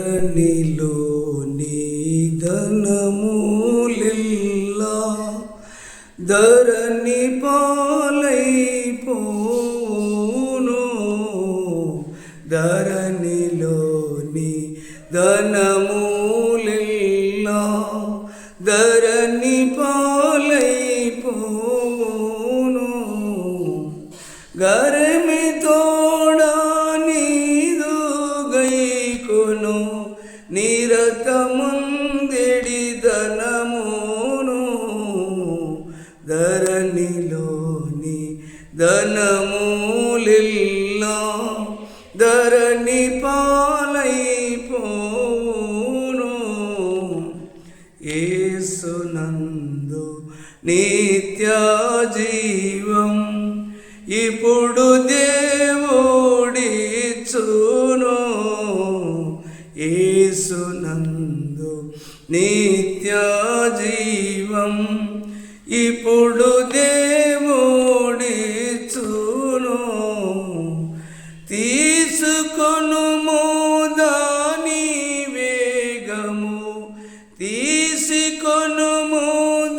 ధరణిలోని ధనములిల్లా ధరణి పాలైపోను. ధరణిలోని ధనమూలిల్లా ధరణి లోని ధనమూలిల్లో ధరణి పాలైపోను ఏసునందు నిత్య జీవం ఇప్పుడు దేవుడిచ్చును. ఏసునందు నిత్య జీవం ఇప్పుడు దేవుడిచ్చును తీసుకొను దాని వేగము తీసుకొను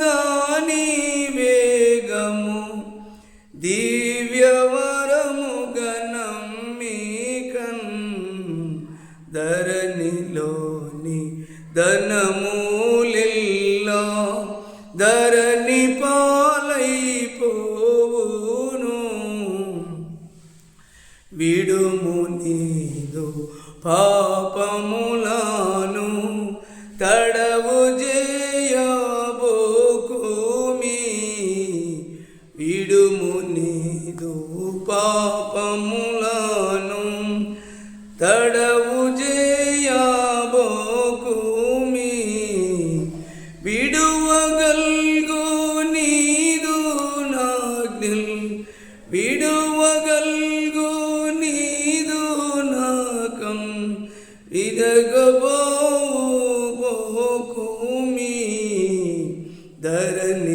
దాని వేగము దివ్యవరము గణమ్మికన్ ధరణిలోని ధనమూలిల్లో ధర పాపములను తడవు చేయబోకుమి విడుము నీదు పాపములాను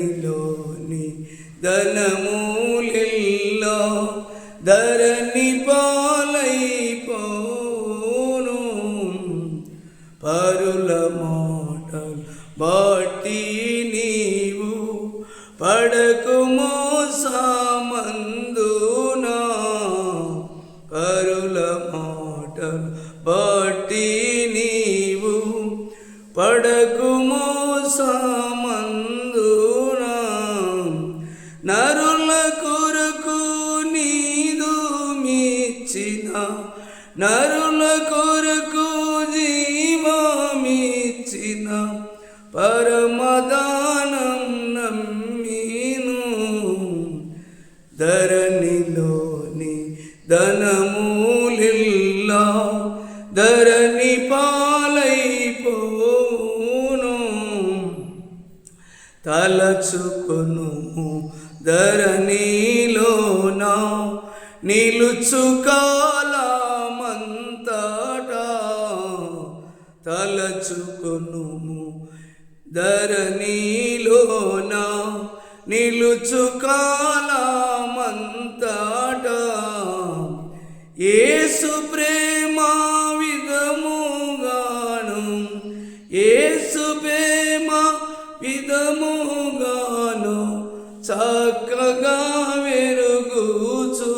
ధరణిలోని ధనమూలిల్లో ధరణి పాలైపోను. పరుల మాటలు బట్టి నీవు పడకు మోసామందున. పరుల మాటలు బట్టి నీవు పడకు మోసా నరుల కొరకు జీవమిచ్చిన పరమదానం నమ్మీను. ధరణిలోని ధనమూలిల్లా ధరణి పాలైపోను. తలచుకును ధరణిలోన నిలుచుకా తలచుకొను ధరణిలోన నిలుచు కాలమంతటా ఏసు ప్రేమ విధముగాను ఏసు ప్రేమ విధముగాను చక్కగా వెరుగుచు.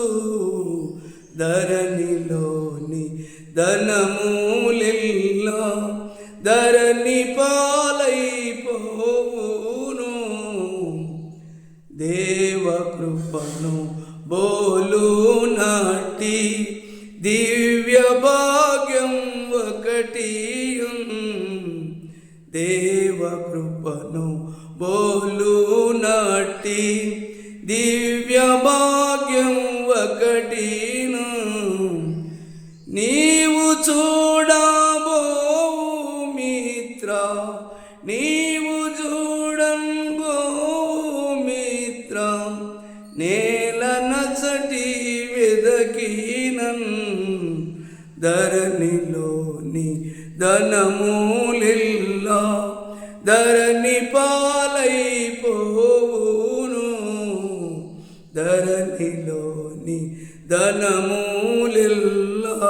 ధరణిలోని ధనమూలి కృపను బోలు నాటి దివ్య భాగ్యం ఒకటి దేవ కృపను బోలు నాటి దివ్య భాగ్యం ఒకటి నీవు చూడబో మిత్ర నీ ధరణిలోని ధనమూలిల్లా ధరణి పాలైపోవును. ధరణిలోని ధనమూలిల్లా